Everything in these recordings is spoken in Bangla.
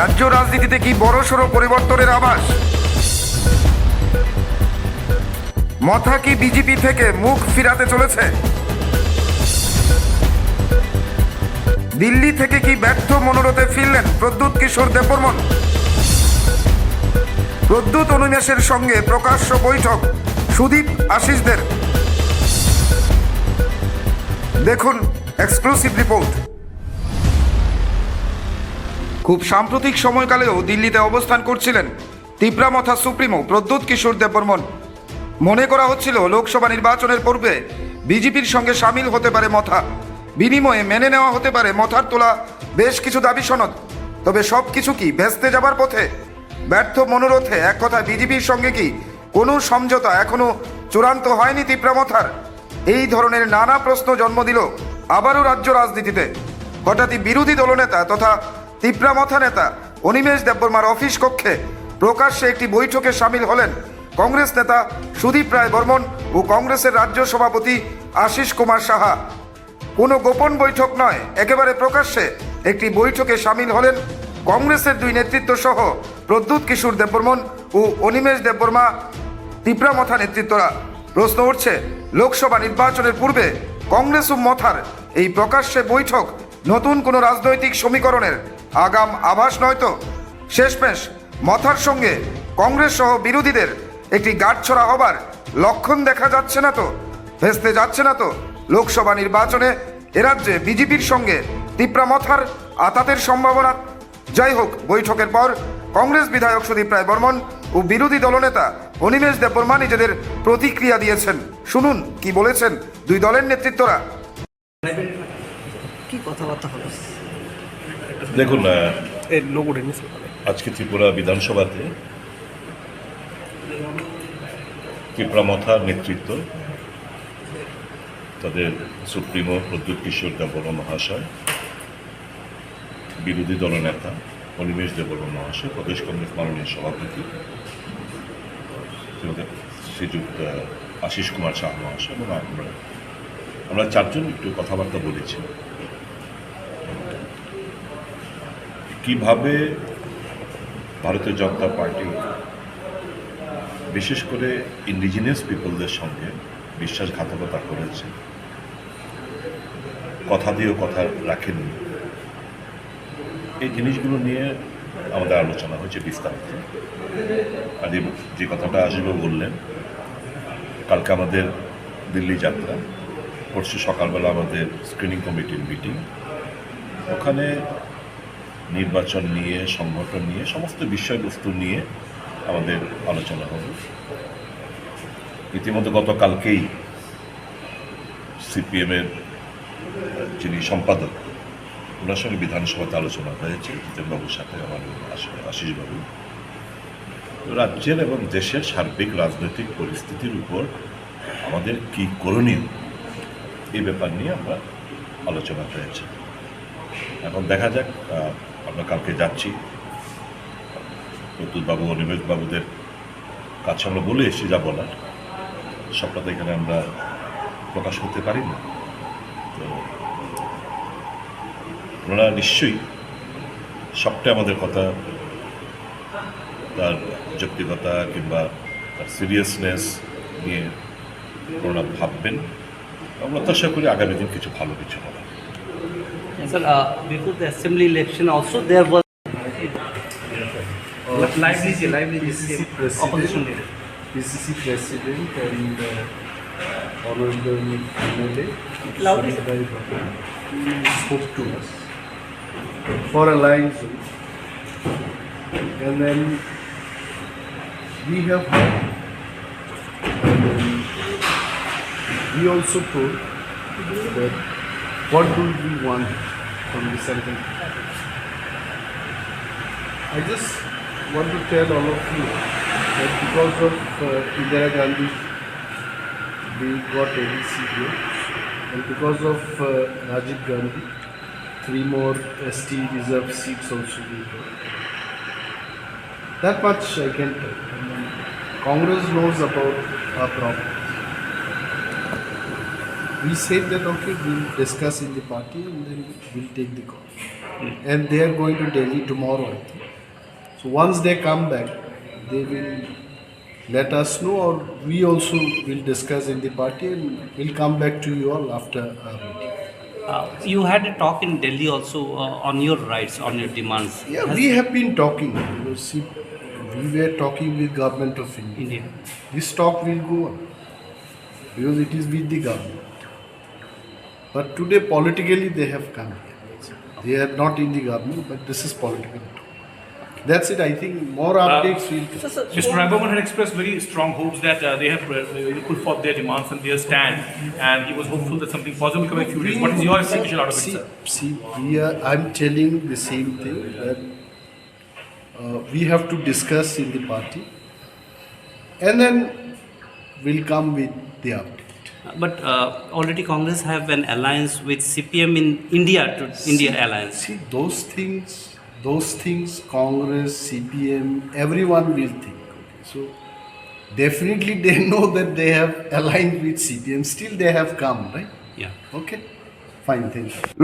রাজ্য রাজনীতিতে কি বড়সড় পরিবর্তনের আভাস? মথা কি বিজেপি থেকে মুখ ফিরাতে চলেছে? দিল্লি থেকে কি ব্যর্থ মনোরথে ফিরলেন প্রদ্যুৎ কিশোর দেববর্মন? প্রদ্যুৎ অনুমেষের সঙ্গে প্রকাশ্য বৈঠক, সুদীপ আশিসদের। দেখুন এক্সক্লুসিভ রিপোর্ট খুব সাম্প্রতিক সময়কালেও দিল্লিতে অবস্থান করছিলেন তিপ্রামথা সুপ্রিমো প্রদ্যুৎ কিশোর দেববর্মন। মনে করা হচ্ছিল লোকসভা নির্বাচনের পূর্বে বিজেপির সঙ্গে সামিল হতে পারে মথা। বিনিময়ে মেনে নেওয়া হতে পারে মথার তোলা বেশ কিছু দাবি সনদ। তবে সব কিছু কি ভেস্তে যাবার পথে? ব্যর্থ মনোরথে এক কথা বিজেপির সঙ্গে কি কোনো সমঝোতা এখনও চূড়ান্ত হয়নি তিপ্রামথার এই ধরনের নানা প্রশ্ন জন্ম দিল আবারও রাজ্য রাজনীতিতে। হঠাৎই বিরোধী দলনেতা তথা তিপ্রামথা নেতা অনিমেষ দেববর্মার অফিস কক্ষে প্রকাশ্যে একটি বৈঠকে সামিল হলেন কংগ্রেস নেতা সুদীপ রায় বর্মন ও কংগ্রেসের রাজ্য সভাপতি আশিস কুমার সাহা। কোনো গোপন বৈঠক নয়, একেবারে প্রকাশ্যে একটি বৈঠকে সামিল হলেন কংগ্রেসের দুই নেতৃত্ব সহ প্রদ্যুৎ কিশোর দেববর্মন ও অনিমেষ দেববর্মা, তিপ্রা মথা নেতৃত্বরা। প্রশ্ন উঠছে, লোকসভা নির্বাচনের পূর্বে কংগ্রেস ও মথার এই প্রকাশ্যে বৈঠক নতুন কোনো রাজনৈতিক সমীকরণের আগাম আভাস নয়তো শেষমেশ মথার সঙ্গে কংগ্রেস সহ বিরোধীদের একটি গাঁটছড়া হবার লক্ষণ দেখা যাচ্ছে না তো? ভেস্তে যাচ্ছে না তো? লোকসভা নির্বাচনে এরাজ্যে বিজেপির সঙ্গে তিপ্রামথার আতাতের সম্ভাবনা? যাই হোক, বৈঠকের পর কংগ্রেস বিধায়ক সুদীপ রায় বর্মন ও বিরোধী দলনেতা অনিমেষ দেববর্মা নিজেদের প্রতিক্রিয়া দিয়েছেন। শুনুন কি বলেছেন দুই দলের নেতৃত্বরা। কি কথাবার্তা হলো? দেখুন আজকে ত্রিপুরা বিধানসভাতে মথার নেতৃত্ব তাদের সুপ্রিমো প্রদ্যুৎ কিশোর দেববর্মা মহাশয় বিরোধী দলনেতা অনিমেষ দেববর্মা মহাশয় প্রদেশ কংগ্রেস মাননীয় সভাপতি শ্রীযুক্ত আশিস কুমার শাহ মহাশয় এবং আমরা আমরা চারজন একটু কথাবার্তা বলেছি। কীভাবে ভারতীয় জনতা পার্টি, বিশেষ করে ইন্ডিজিনিয়াস পিপলদের সঙ্গে বিশ্বাসঘাতকতা করেছে, কথা দিয়েও কথা রাখেননি এই জিনিসগুলো নিয়ে আমাদের আলোচনা হয়েছে বিস্তারিত। আর যে কথাটা আসবে বললেন, কালকে আমাদের দিল্লি যাত্রা, পরশু সকালবেলা আমাদের স্ক্রিনিং কমিটির মিটিং ওখানে নির্বাচন নিয়ে, সংগঠন নিয়ে, সমস্ত বিষয়বস্তু নিয়ে আমাদের আলোচনা হবে। ইতিমধ্যে গতকালকেই সিপিএমের যিনি সম্পাদক, ওনার সঙ্গে বিধানসভাতে আলোচনা হয়েছে। জিতেনবাবুর সাথে আমার আশ- আশিসবাবু রাজ্যের এবং দেশের সার্বিক রাজনৈতিক পরিস্থিতির উপর আমাদের কি করণীয়, এই ব্যাপার নিয়ে আমরা আলোচনা হয়েছে। এখন দেখা যাক আমরা কালকে যাচ্ছি। অনিমেষ বাবুদের কাছে আমরা বলে এসেছি যা বলার সবটা তো এখানে আমরা প্রকাশ করতে পারি না। তো ওনারা নিশ্চয়ই সবটাই আমাদের কথা, তার যৌক্তিকতা কিংবা তার সিরিয়াসনেস নিয়ে ওনারা ভাববেন। আমরা আশা করি আগামী দিন কিছু ভালো কিছু হবে। Sir, uh, before the assembly election also there was lively, lively PCC opposition leader. PCC president and uh, honorable MLA Loudly. Spoke to us for alliance and then we have and then we also told that what do we want from the central I just want to tell all of you that because of uh, Indira Gandhi, we got ABC here, and because of uh, Rajiv Gandhi, three more ST reserved seats also we got. That much I can tell. Congress knows about our problems. We said that okay, we'll discuss in the party and then we'll take the call. And they are going to Delhi tomorrow, I think So once they come back, they will let us know, or we also will discuss in the party and we'll come back to you all after our meeting. Uh, you had a talk in Delhi also uh, on your rights, on your demands. Yeah, Has we have been talking. You know, see, we were talking with government of India. India. This talk will go on because it is with the government. But today, politically, they have come here. They are not in the government, but this is political. That's it. I think more updates will. come. Mr. Raghavan had expressed very strong hopes that uh, they have uh, put forth their demands and their stand, and he was hopeful that something positive will come in a few days. What is your estimation out of it, see, sir? See, we are, I'm telling the same thing that uh, we have to discuss in the party and then we'll come with the update. But uh, already Congress have an alliance with CPM in India to see, India alliance. See, those things, those things, Congress, CPM, everyone will think. Okay? So, definitely they know that they have aligned with CPM. Still, they have come, right? Yeah. Okay?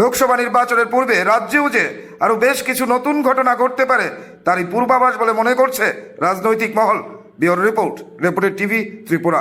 Lok Sabha নির্বাচনের পূর্বে রাজ্যেও যে আরও বেশ কিছু নতুন ঘটনা ঘটতে পারে তারই পূর্বাভাস বলে মনে করছে রাজনৈতিক মহল বিওর রিপোর্ট রিপোর্টের TV Tripura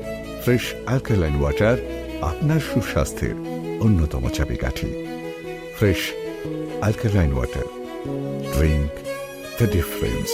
fresh alkaline water আপনার সুস্বাস্থ্যের অন্যতম চাবিকাঠি। Fresh alkaline water drink the difference.